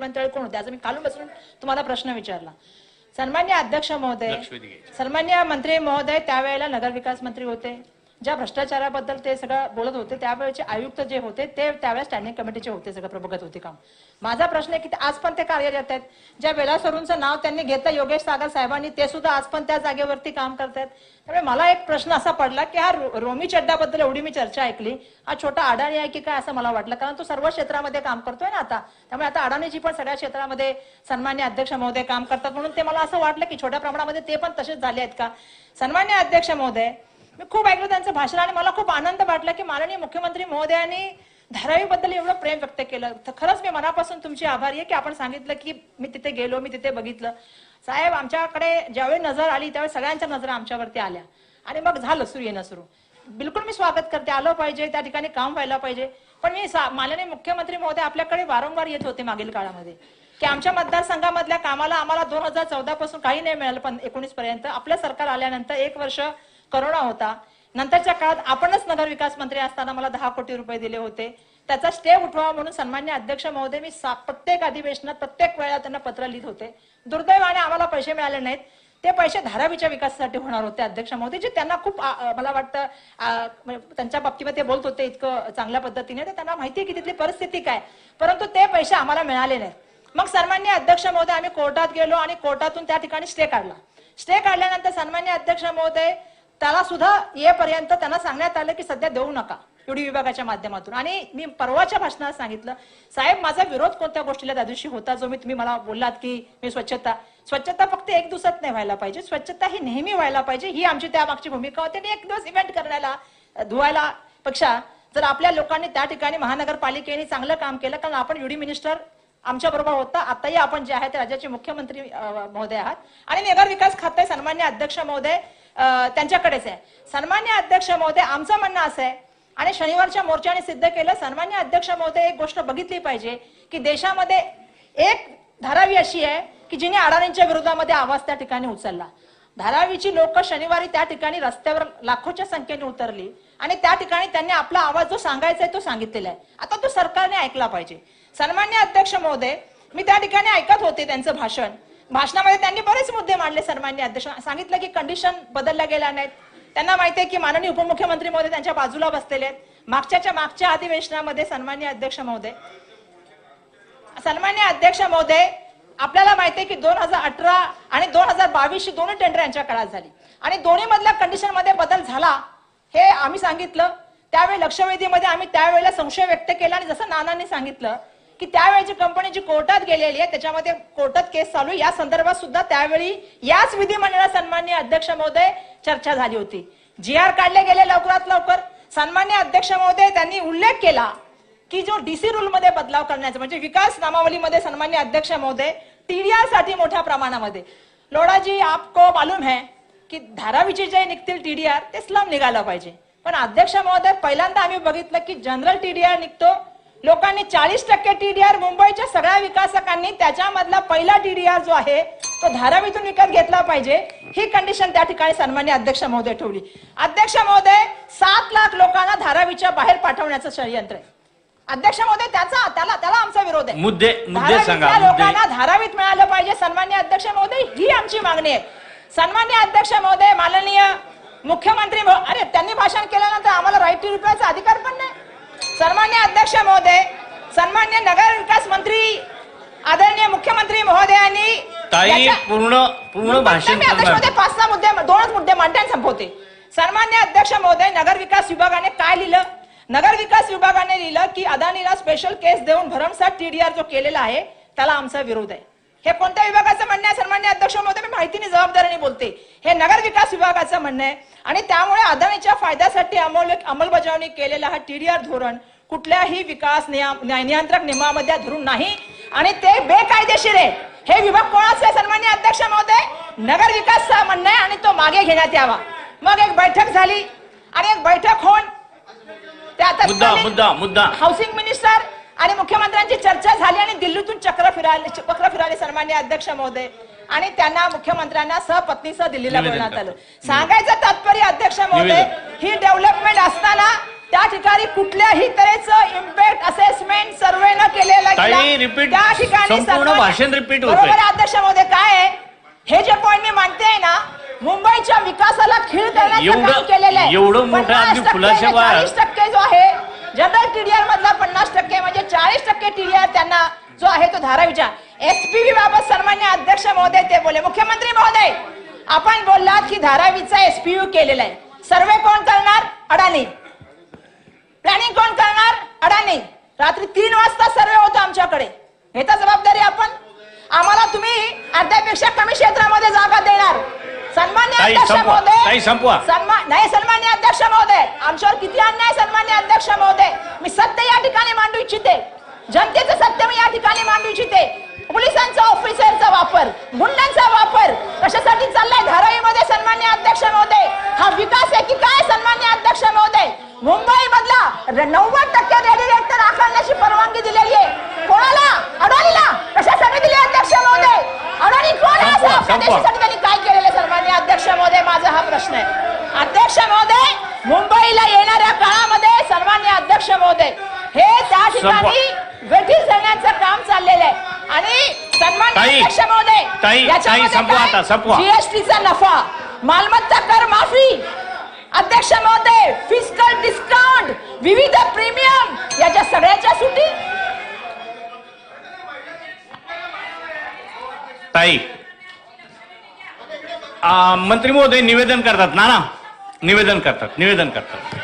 मंत्री कोण होते? आज मी खालून बसून तुम्हाला प्रश्न विचारला. सन्मान्य अध्यक्ष महोदय. सन्मान्य मंत्री महोदय त्यावेळेला नगरविकास मंत्री होते. ज्या भ्रष्टाचाराबद्दल ते सगळं बोलत होते त्यावेळेचे आयुक्त जे होते ते त्यावेळेस स्टँडिंग कमिटीचे होते सगळं प्रभगत होते काम. माझा प्रश्न आहे की आज पण ते कार्यरत आहेत? ज्या बेला सरूंचं नाव त्यांनी घेतलं योगेश सागर साहेबांनी ते सुद्धा आज पण त्या जागेवरती काम करतायत त्यामुळे मला एक प्रश्न असा पडला की हा रो- रोमी चड्डाबद्दल एवढी मी चर्चा ऐकली हा छोटा अडाणी आहे की काय असं मला वाटलं? कारण तो सर्व क्षेत्रामध्ये काम करतोय ना आता. त्यामुळे आता अडाणीजी पण सगळ्या क्षेत्रामध्ये सन्मान्य अध्यक्ष महोदय काम करतात. म्हणून ते मला असं वाटलं की छोट्या प्रमाणामध्ये ते पण तसेच झाले आहेत का? सन्मान्य अध्यक्ष महोदय मी खूप ऐकलं त्यांचं भाषण आणि मला खूप आनंद वाटला की माननीय मुख्यमंत्री महोदयांनी धारावीबद्दल एवढं प्रेम व्यक्त केलं. तर खरंच मी मनापासून तुमची आभारी आहे की आपण सांगितलं की मी तिथे गेलो मी तिथे बघितलं. साहेब आमच्याकडे ज्यावेळी नजर आली त्यावेळी सगळ्यांच्या नजरा आमच्यावरती आल्या. आणि मग झालं सुरू येणं सुरू. बिलकुल मी स्वागत करते. आलं पाहिजे त्या ठिकाणी काम व्हायला पाहिजे. पण मी माननीय मुख्यमंत्री महोदय आपल्याकडे वारंवार येत होते मागील काळामध्ये. की आमच्या मतदारसंघामधल्या कामाला आम्हाला दोन हजार चौदा पासून काही नाही मिळालं पण एकोणीस पर्यंत. आपलं सरकार आल्यानंतर एक वर्ष करोना होता. नंतरच्या काळात आपणच नगर विकास मंत्री असताना मला दहा कोटी रुपये दिले होते. त्याचा स्टे उठवावा म्हणून सन्मान्य अध्यक्ष महोदय मी प्रत्येक अधिवेशनात प्रत्येक वेळा त्यांना पत्र लिहित होते. दुर्दैवाने आम्हाला पैसे मिळाले नाहीत. ते पैसे धारावीच्या विकासासाठी होणार होते अध्यक्ष महोदय जे त्यांना खूप मला वाटतं त्यांच्या बाबतीमध्ये ते बोलत होते इतकं चांगल्या पद्धतीने. तर त्यांना माहिती आहे की तिथली परिस्थिती काय. परंतु ते पैसे आम्हाला मिळाले नाहीत. मग सन्मान्य अध्यक्ष महोदय आम्ही कोर्टात गेलो आणि कोर्टातून त्या ठिकाणी स्टे काढला. स्टे काढल्यानंतर सन्मान्य अध्यक्ष महोदय त्याला सुद्धा येपर्यंत त्यांना सांगण्यात आलं की सध्या देऊ नका एवढी विभागाच्या माध्यमातून. आणि मी परवाच्या भाषणात सांगितलं साहेब माझा विरोध कोणत्या गोष्टीला त्या दिवशी होता जो मी तुम्ही मला बोललात की मी स्वच्छता स्वच्छता फक्त एक दिवसात नाही व्हायला पाहिजे स्वच्छता ही नेहमी व्हायला पाहिजे ही आमची त्या मागची भूमिका होती. आणि एक दिवस इव्हेंट करण्याला धुवायला पेक्षा जर आपल्या लोकांनी त्या ठिकाणी महानगरपालिकेने चांगलं काम केलं कारण आपण युडी मिनिस्टर आमच्या बरोबर होता आताही आपण जे आहे ते राज्याचे मुख्यमंत्री महोदय आहात. आणि नगर विकास खाते सन्मान्य अध्यक्ष महोदय त्यांच्याकडेच आहे. सन्मान्य अध्यक्ष महोदय आमचं म्हणणं असं आहे. आणि शनिवारच्या मोर्चाने सिद्ध केलं सन्मान्य अध्यक्ष महोदय एक गोष्ट बघितली पाहिजे की देशामध्ये एक धारावी अशी आहे की जिने अडाणींच्या विरोधामध्ये आवाज त्या ठिकाणी उचलला. धारावीची लोक शनिवारी त्या ठिकाणी रस्त्यावर लाखोच्या संख्येने उतरली आणि त्या ठिकाणी त्यांनी आपला आवाज जो सांगायचा आहे तो सांगितलेला आहे. आता तो सरकारने ऐकला पाहिजे. सन्मान्य अध्यक्ष महोदय मी त्या ठिकाणी ऐकत होते त्यांचं भाषण. भाषणामध्ये त्यांनी बरेच मुद्दे मांडले सर्वांनी अध्यक्ष. सांगितलं की कंडिशन बदलल्या गेल्या नाहीत. त्यांना माहिती आहे की माननीय उपमुख्यमंत्री महोदय त्यांच्या बाजूला बसलेले आहेत. मागच्याच्या मागच्या अधिवेशनामध्ये सन्मान्य अध्यक्ष महोदय सन्मान्य अध्यक्ष महोदय आपल्याला माहिती आहे की दोन हजार अठरा आणि दोन हजार बावीस दोन्ही टेंडर यांच्या काळात झाली. आणि दोन्ही मधल्या कंडिशनमध्ये बदल झाला हे आम्ही सांगितलं. त्यावेळी लक्षवेधीमध्ये आम्ही त्यावेळेला संशय व्यक्त केला आणि जसं नानांनी सांगितलं की त्यावेळेची कंपनी जी कोर्टात गेलेली आहे त्याच्यामध्ये कोर्टात केस चालू या संदर्भात सुद्धा त्यावेळी याच विधिमंडळात सन्मान्य अध्यक्ष महोदय चर्चा झाली होती. जी आर काढले गेले लवकरात लवकर. सन्मान्य अध्यक्ष महोदय त्यांनी उल्लेख केला की जो डीसी रूल मध्ये बदलाव करण्याचा म्हणजे विकास नामावलीमध्ये सन्मान्य अध्यक्ष महोदय टीडीआरसाठी मोठ्या प्रमाणामध्ये. लोडाजी आपको मालूम है की धारावीचे जे निघतील टीडीआर ते स्लम निघायला पाहिजे. पण अध्यक्ष महोदय पहिल्यांदा आम्ही बघितलं की जनरल टीडीआर निघतो लोकांनी चाळीस टक्के टीडीआर मुंबईच्या सगळ्या विकासकांनी त्याच्यामधला पहिला टीडीआर जो आहे तो धारावीतून विकत घेतला पाहिजे. ही कंडिशन त्या ठिकाणी सन्मान्य अध्यक्ष महोदय ठेवली. अध्यक्ष महोदय सात लाख लोकांना धारावीच्या बाहेर पाठवण्याचं षडयंत्र आहे. अध्यक्ष महोदय त्याचा त्याला त्याला आमचा विरोध आहे. मुद्दे लोकांना धारावीत मिळालं पाहिजे सन्मान्य अध्यक्ष महोदय ही आमची मागणी आहे. सन्मान्य अध्यक्ष महोदय माननीय मुख्यमंत्री अरे त्यांनी भाषण केल्यानंतर आम्हाला राईट टू रिप्लायचा अधिकार पण नाही. सन्मान्य अध्यक्ष महोदय सन्मान्य नगर विकास मंत्री आदरणीय मुख्यमंत्री महोदयांनी ताई पूर्ण पूर्ण भाषण अध्यक्ष महोदय पाच सहा मुद्दे दोनच मुद्दे मांडते आणि संपवते. सन्मान्य अध्यक्ष महोदय नगर विकास विभागाने काय लिहिलं? नगर विकास विभागाने लिहिलं की अदानीला स्पेशल केस देऊन भरमसाठ टीडीआर जो केलेला आहे त्याला आमचा विरोध आहे. हे कोणत्या विभागाचं म्हणणं आहे? सन्मान्य अध्यक्ष महोदय मी माहितीने जबाबदारीने बोलते. हे नगर विकास विभागाचं म्हणणं आहे. आणि त्यामुळे अदानीच्या फायद्यासाठी अंमल अंमलबजावणी केलेला हा टीडीआर धोरण कुठल्याही विकास नियंत्रक नियमामध्ये धरून नाही. आणि ते बेकायदेशीर आहे. हे विभाग कोणाचं सन्मान्य अध्यक्ष महोदय नगर विकास म्हणणं आहे आणि तो मागे घेण्यात यावा. मग एक बैठक झाली. आणि एक बैठक होऊन त्या मुद्दा मुद्दा मुद्दा. हाऊसिंग मिनिस्टर आणि मुख्यमंत्र्यांची चर्चा झाली आणि दिल्लीतून चक्र फिराले चक्र फिराले सन्मान्य अध्यक्ष महोदय आणि त्यांना मुख्यमंत्र्यांना सहपत्नीसह दिल्लीला निवेदन बोलवण्यात आलं. सांगायचं तात्पर्य अध्यक्ष महोदय. ही डेव्हलपमेंट असताना त्या ठिकाणी कुठल्याही तऱ्हेचं इम्पॅक्ट असेसमेंट सर्वे न केलेला त्या ठिकाणी भाषण. बरोबर अध्यक्ष महोदय काय आहे हे जे पॉईंट मी मांडते ना मुंबईच्या विकासाला खीळ करण्याचं काम केलेलं आहे एवढं मोठं टक्के जो आहे जनरल टीडीआर मधला पन्नास टक्के म्हणजे चाळीस टक्के टीडीआर त्यांना जो आहे तो धारावीच्या एसपीव्ही बाबत सन्मान्य अध्यक्ष महोदय ते बोले मुख्यमंत्री महोदय आपण बोललात की धारावीचा एसपीयू केलेला आहे. सर्वे कोण करणार? अडाणी. प्लॅनिंग कोण करणार? अडाणी. रात्री तीन वाजता सर्वे होतो आमच्याकडे. हे तर जबाबदारी आपण? आम्हाला तुम्ही अर्ध्यापेक्षा कमी क्षेत्रामध्ये जागा देणार. सन्मान्य अध्यक्ष. महोदय. सन्मान नाही सन्मान्य अध्यक्ष महोदय. आमच्यावर किती अन्याय सन्मान्य अध्यक्ष महोदय? मी सत्य या ठिकाणी मांडू इच्छिते. जनतेचं सत्य मी या ठिकाणी मांडू इच्छिते. पोलिसांचा ऑफिसरचा वापर गुंडांचा वापर कशासाठी चाललाय? धारावीमध्ये सन्मान्य अध्यक्ष महोदय. हा विकास आहे की काय सन्मान्य अध्यक्ष महोदय? मुंबई मधला नव्वद टक्के रेडिएटर आकारण्याची परवानगी दिलेली आहे. कोणाला? अडाणीला कशासाठी दिली अध्यक्ष महोदय? अडाणी कोण आहे? आपल्या. देशासाठी त्यांनी काय केलेलं सन्मान्य अध्यक्ष महोदय? माझा हा प्रश्न आहे. अध्यक्ष महोदय मुंबईला येणाऱ्या काळामध्ये सन्मान्य अध्यक्ष महोदय हे त्या ठिकाणी वेठीस धरण्याचं काम चाललेलं आहे. आणि ताई, अध्यक्ष महोदय ताई, ताई, संपवा आता, संपवा. जीएसटीचा नफा. मालमत्ता कर माफी. अध्यक्ष महोदय फिस्कल डिस्काउंट विविध प्रीमियम याच्या सगळ्याच्या सुटी? ताई आ, मंत्री महोदय निवेदन करतात. ना ना निवेदन करतात निवेदन करतात.